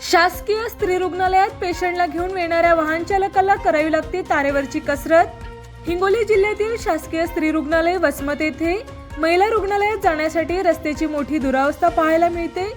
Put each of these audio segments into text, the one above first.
शासकीय स्त्री रुग्णालयात पेशंटला घेऊन येणाऱ्या वाहन चालकाला करावी लागते तारेवरची कसरत. हिंगोली जिल्ह्यातील शासकीय स्त्री रुग्णालय वसमत येथे महिला रुग्णालयात जाण्यासाठी रस्त्याची मोठी दुरावस्था पाहायला मिळते.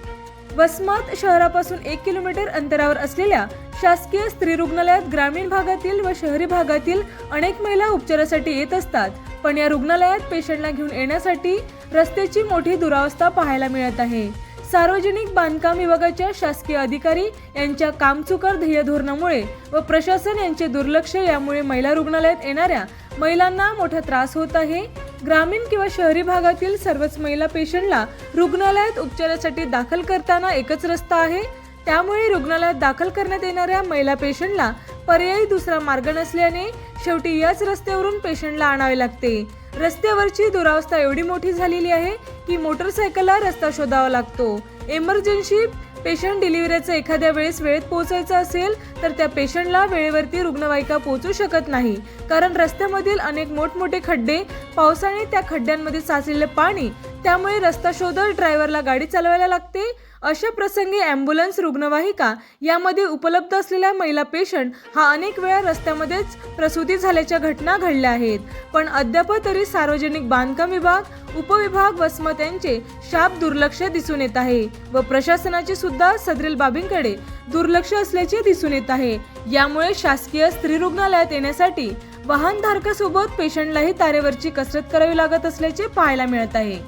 वसमत शहरापासून एक किलोमीटर अंतरावर असलेल्या शासकीय स्त्री रुग्णालयात ग्रामीण भागातील व शहरी भागातील अनेक महिला उपचारासाठी येत असतात. पण या रुग्णालयात पेशंटला घेऊन येण्यासाठी रस्त्याची मोठी दुरावस्था पाहायला मिळत आहे. सार्वजनिक बांधकाम विभागाच्या शासकीय अधिकारी यांच्या कामचुकार ध्येय धोरणामुळे व प्रशासन यांचे दुर्लक्ष यामुळे महिला रुग्णालयात येणाऱ्या महिलांना मोठा त्रास होत आहे. ग्रामीण किंवा शहरी भागातील सर्वच महिला पेशंटला रुग्णालयात उपचारासाठी दाखल करताना एकच रस्ता आहे. त्यामुळे रुग्णालयात दाखल करण्यात येणाऱ्या महिला पेशंटला पर्यायी दुसरा मार्ग नसल्याने शेवटी याच रस्त्यावरून पेशंटला आणावे लागते. रस्त्यावरची दुरावस्था एवढी मोठी झालेली आहे की मोटरसायकलला रस्ता शोधावा लागतो. एमर्जन्सी पेशंट डिलिव्हरीचं एखाद्या वेळेस वेळेत पोहोचायचं असेल तर त्या पेशंटला वेळेवरती रुग्णवाहिका पोहोचू शकत नाही. कारण रस्त्यामधील अनेक मोठमोठे खड्डे पावसाने त्या खड्ड्यांमध्ये साचलेले पाणी त्यामुळे रस्ता शोधत ड्रायव्हरला गाडी चालवायला लागते. अशा प्रसंगी ॲम्ब्युलन्स रुग्णवाहिका यामध्ये उपलब्ध असलेल्या महिला पेशंट हा अनेक वेळा रस्त्यामध्येच प्रसूती झाल्याच्या घटना घडल्या आहेत. पण अद्याप तरी सार्वजनिक बांधकाम विभाग उपविभाग वसमत यांचे शाप दुर्लक्ष दिसून येत आहे व प्रशासनाचे सुद्धा सदरील बाबींकडे दुर्लक्ष असल्याचे दिसून येत आहे. यामुळे शासकीय स्त्री रुग्णालयात येण्यासाठी वाहनधारकासोबत पेशंटलाही तारेवरची कसरत करावी लागत असल्याचे पाहायला मिळत आहे.